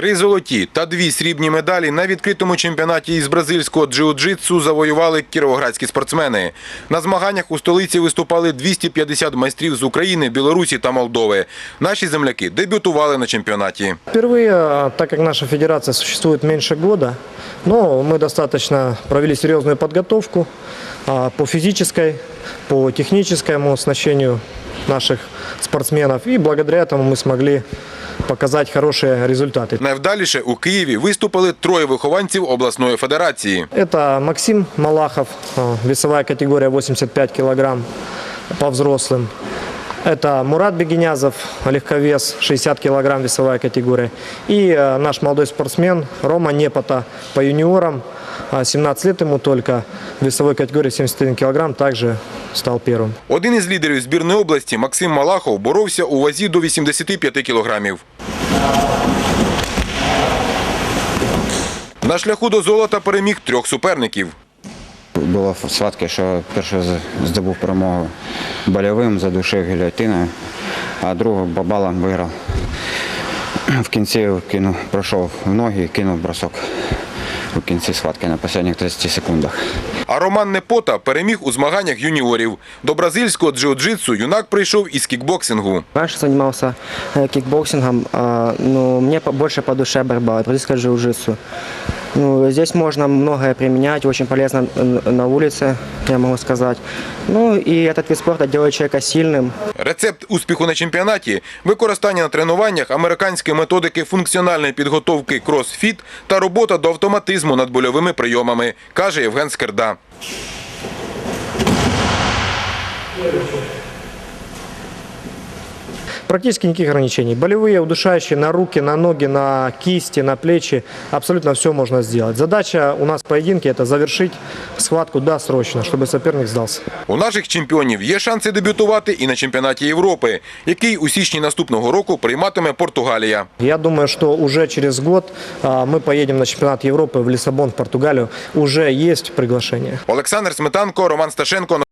Три золоті та дві срібні медалі на відкритому чемпіонаті із бразильського джиу-джитсу завоювали кіровоградські спортсмени. На змаганнях у столиці виступали 250 майстрів з України, Білорусі та Молдови. Наші земляки дебютували на чемпіонаті. Впервые, а, так как наша федерация существует меньше года, но мы достаточно провели серьезную подготовку а, по физической, по техническому оснащению наших спортсменов. И благодаря этому мы смогли показать хорошие результаты. Найвдаліше у Києві виступили троє вихованців обласної федерації. Это Максим Малахов, а, весовая категория 85 килограмм по взрослым. Это Мурат Бегинязов, легковес, 60 килограмм весовая категория. И э, наш молодой спортсмен Рома Непота по юниорам, а, 17 лет ему только, весовой категории 71 килограмм, также стал первым. Один із лідерів збірної області Максим Малахов боровся у вазі до 85 кілограмів. На шляху до золота переміг трьох суперників. Було схватки, що перший здобув перемогу больовим, задушив гільотиною, а другу бабалом виграв. В кінці кинув, пройшов в ноги і кинув бросок у кінці схватки на останніх 30 секундах. А Роман Непота переміг у змаганнях юніорів. До бразильського джиу-джитсу юнак прийшов із кікбоксингу. Раніше займався кікбоксингом, але мені більше по- душі боротьба, душе борьба, бразильское джиу-джитсу. Ну, здесь можно многое применять, очень полезно на улице, я могу сказать. Ну и этот вид спорта делает человека сильным, Рецепт успіху на чемпіонаті – використання на тренуваннях американської методики функціональної підготовки кросфіт та робота до автоматизму над больовими прийомами, каже Євген Скерда. Практически никаких ограничений. Болевые, удушающие на руки, на ноги, на кисти, на плечи. Абсолютно все можно сделать. Задача у нас в поединке – это завершить схватку досрочно, чтобы соперник сдался. У наших чемпіонів є шанси дебютувати і на чемпіонаті Європи, який у січні наступного року прийматиме Португалія. Я думаю, что уже через год а, мы поедем на чемпионат Европы в Лиссабон, в Португалию. Уже есть приглашение. Олександр Сметанко, Роман Сташенко.